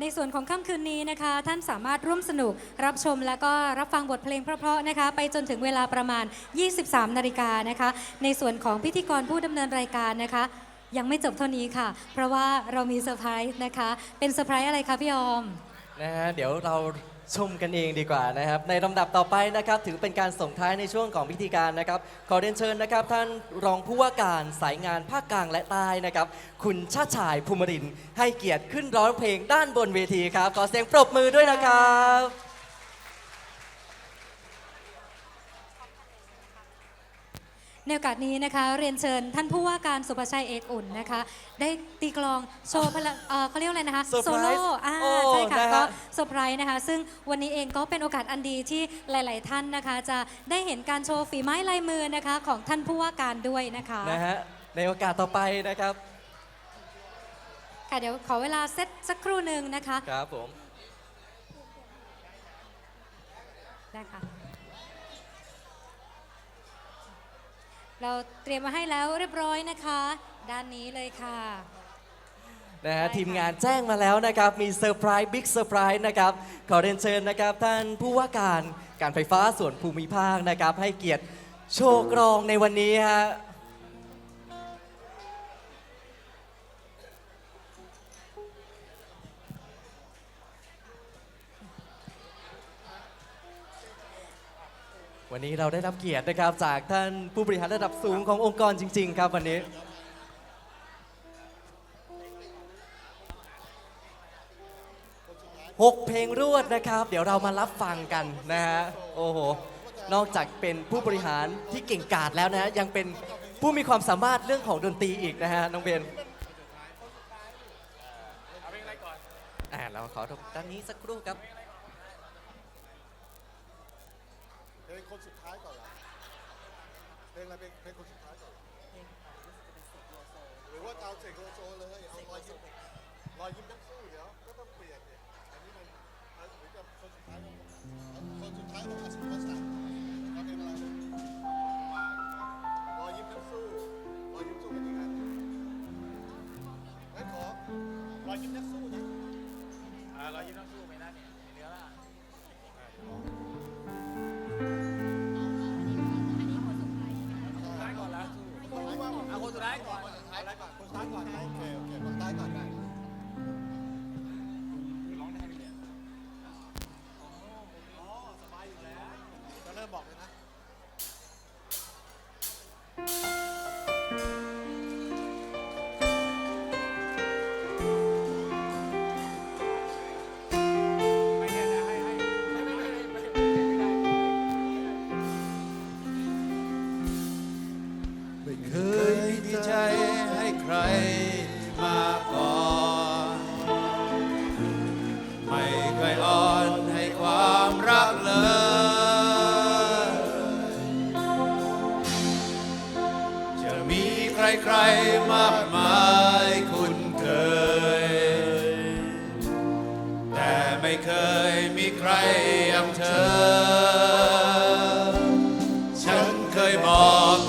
ในส่วนของค่ำคืนนี้นะคะ ท่านสามารถร่วมสนุกรับชมและก็รับฟังบทเพลงเพราะๆนะคะ ไปจนถึงเวลาประมาณ 23 นาฬิกานะคะ ในส่วนของพิธีกรผู้ดำเนินรายการนะคะ ยังไม่จบเท่านี้ค่ะ เพราะว่าเรามีเซอร์ไพรส์นะคะ เป็นเซอร์ไพรส์อะไรคะพี่ออม นะฮะเดี๋ยวเรา ชมกันเองดีกว่านะครับ ในลำดับต่อไปนะครับ ถือเป็นการส่งท้ายในช่วงของพิธีการนะครับ ขอเรียนเชิญนะครับ ท่านรองผู้ว่าการสายงานภาคกลางและใต้นะครับ คุณชาชายภูมิรินให้เกียรติขึ้นร้องเพลงด้านบนเวทีครับ ขอเสียงปรบมือด้วยนะครับ ในโอกาสนี้นะคะ เรียนเชิญท่านผู้ว่าการสุภชัยเอกอุ่นนะคะ ได้ตีกลองโชว์พลังเอ่อเขาเรียกว่าอะไรนะคะเซอร์ไพรส์โซโล่อ่าโอ้ใช่ค่ะนะฮะ ก็เซอร์ไพรส์นะคะ ซึ่งวันนี้เองก็เป็นโอกาสอันดีที่หลาย ๆ ท่านนะคะ จะได้เห็นการโชว์ฝีไม้ลายมือนะคะ ของท่านผู้ว่าการด้วยนะคะ นะฮะในโอกาสต่อไปนะครับค่ะเดี๋ยวขอเวลาเซตสักครู่หนึ่งนะคะครับผม ได้ค่ะ เราเตรียมมาให้แล้วเรียบร้อยนะคะ ด้านนี้เลยค่ะ นะฮะได้ค่ะ ทีมงานแจ้งมาแล้วนะครับ มีเซอร์ไพรส์บิ๊กเซอร์ไพรส์นะครับ ขอเรียนเชิญนะครับ ท่านผู้ว่าการการไฟฟ้าส่วนภูมิภาคนะครับ ให้เกียรติโชว์กรองในวันนี้ฮะ วันนี้เราได้รับเกียรตินะครับ จากท่านผู้บริหารระดับสูงขององค์กรจริง ๆ ครับวันนี้หกเพลงรวดนะครับ เดี๋ยวเรามารับฟังกันนะฮะโอ้โหนอกจากเป็นผู้บริหารที่เก่งกาจแล้วนะฮะยังเป็นผู้มีความสามารถเรื่องของดนตรีอีกนะฮะน้องเบนอ่าเราขอทบด้านนี้สักครู่ครับ เพลง คนสุดท้ายก่อนเหรอเพลงอะไรเป็นเพลงคนสุดท้ายก่อนหรือว่าจะเอาเสกโลโซเลยเอารอยยิ้มรอยยิ้มนักสู้เดี๋ยวก็ต้องเปลี่ยนเนี่ยอันนี้มันเอาหรือจะคนสุดท้ายของคนสุดท้ายของอาชีพวัฒน์เอาเพลงอะไรรอยยิ้มนักสู้รอยยิ้มสู้เป็นยังไงงั้นขอรอยยิ้มนักสู้นะอ่าเรายิ้มต้องสู้ ก่อนคุณสตายก่อนคนสุดท้ายก่อนโอเคโอเค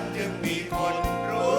ดจึงมีคนรู้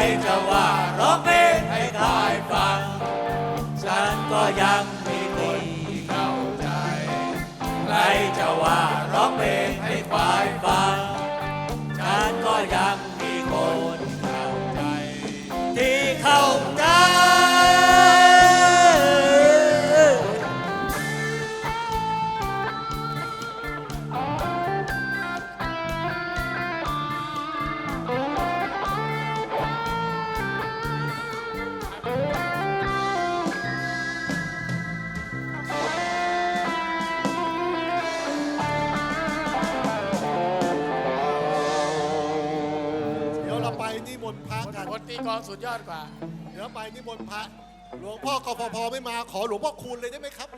ใครจะว่าร้องเพลงให้ทายฟัง ฉันก็ยังมีคนเข้าใจ ใครจะว่าร้องเพลงให้ควายฟัง ฉันก็ยัง องสุดยอดกว่า เดี๋ยวไปนิมนต์พระ หลวงพ่อกพพไม่มาขอหลวงพ่อคูณเลยได้ไหมครับ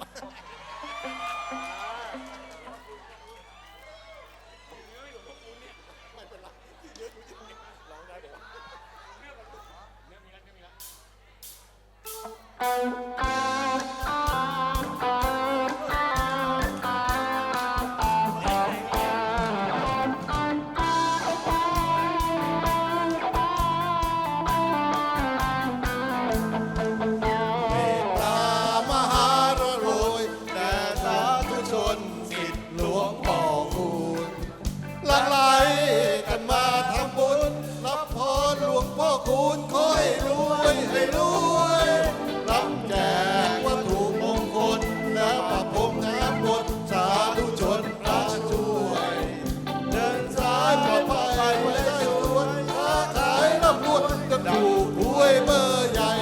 เบอร์ใหญ่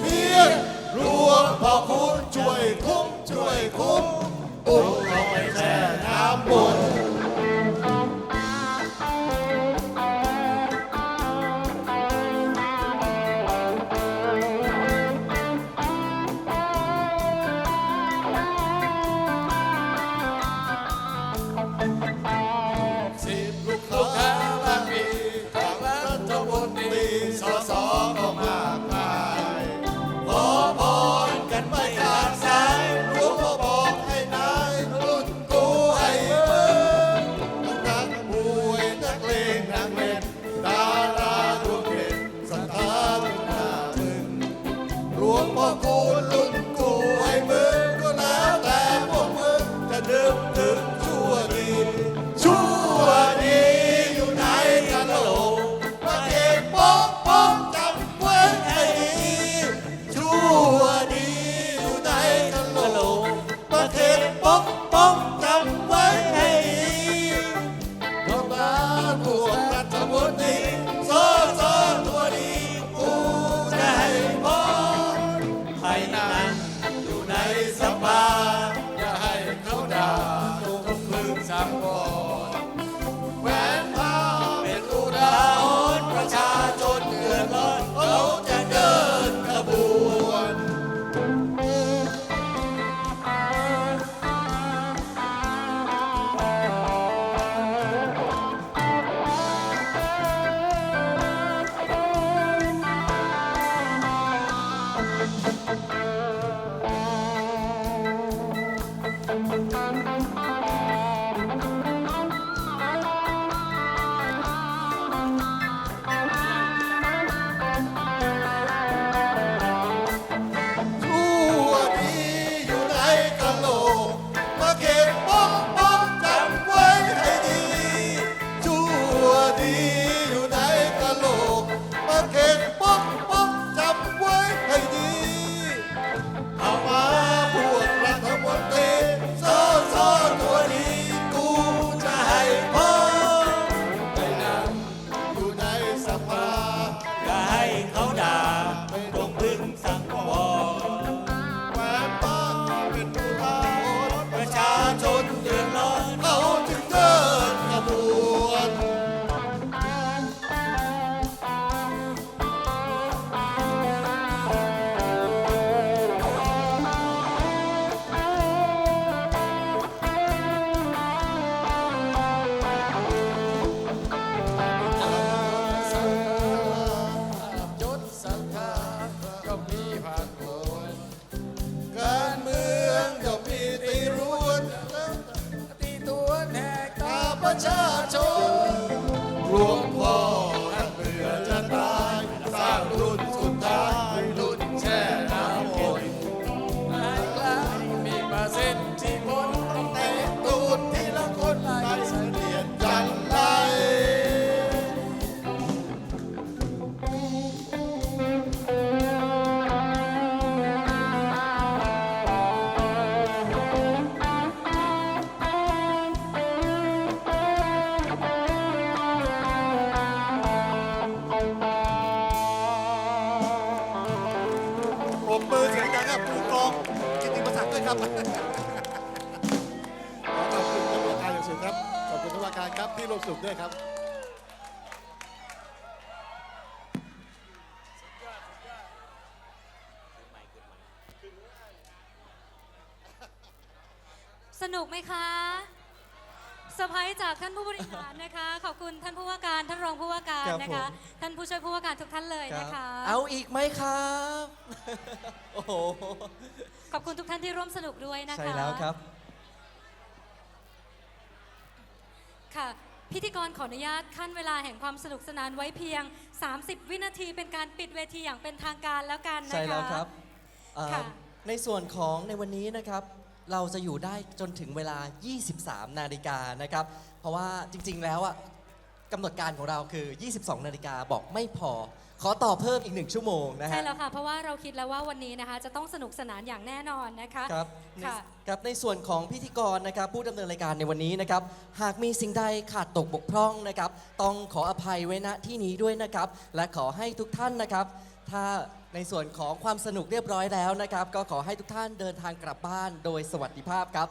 เพียงรวมพอคุณช่วยคุ้มช่วยคุ้มอุ้งเอาไปแช่น้ำบุญ ครับขอขอบคุณท่านผู้ว่าการอย่างสูงครับ ขอบคุณท่านผู้ว่าการครับที่ร่วมสนุกด้วยครับสนุกไหมคะเซอร์ไพรส์จากท่านผู้บริหารนะคะ ขอบคุณท่านผู้ว่าการท่านรองผู้ว่าการครับนะคะ ผม ท่านผู้ช่วยผู้ว่าการทุกท่านเลยนะคะ เอาอีกไหมครับ โอ้โห ขอบคุณทุกท่านที่ร่วมสนุกด้วยนะคะ ใช่แล้วครับ ค่ะ พิธีกรขออนุญาตขั้นเวลาแห่งความสนุกสนานไว้เพียง 30 วินาทีเป็นการปิดเวทีอย่างเป็นทางการแล้วกันนะคะ ใช่แล้วครับเอ่อค่ะ ในส่วนของในวันนี้นะครับ เราจะอยู่ได้จนถึงเวลา 23 นาฬิกานะครับ เพราะว่าจริงๆแล้วอะกำหนดการของเราคือ 22 นาฬิกาบอกไม่พอ ขอต่อเพิ่มอีกหนึ่งชั่วโมงนะใช่ฮะแล้วค่ะ เพราะว่าเราคิดแล้วว่าวันนี้นะคะ จะต้องสนุกสนานอย่างแน่นอนนะคะ ครับในค่ะ ครับในส่วนของพิธีกรนะครับผู้ดำเนินรายการในวันนี้นะครับ หากมีสิ่งใดขาดตกบกพร่องนะครับ ต้องขออภัยไว้ณที่นี้ด้วยนะครับ และขอให้ทุกท่านนะครับ ถ้าในส่วนของความสนุกเรียบร้อยแล้วนะครับ ก็ขอให้ทุกท่านเดินทางกลับบ้านโดยสวัสดิภาพครับ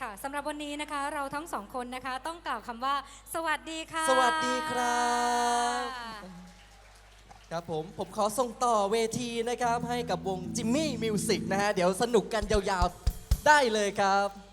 ค่ะสำหรับวันนี้นะคะ เราทั้งสองคนนะคะ ต้องกล่าวคำว่า สวัสดีค่ะ สวัสดีครับ ครับผม ผมขอส่งต่อเวทีนะครับ ให้กับวงจิมมี่มิวสิกนะฮะ เดี๋ยวสนุกกันยาวๆ ได้เลยครับ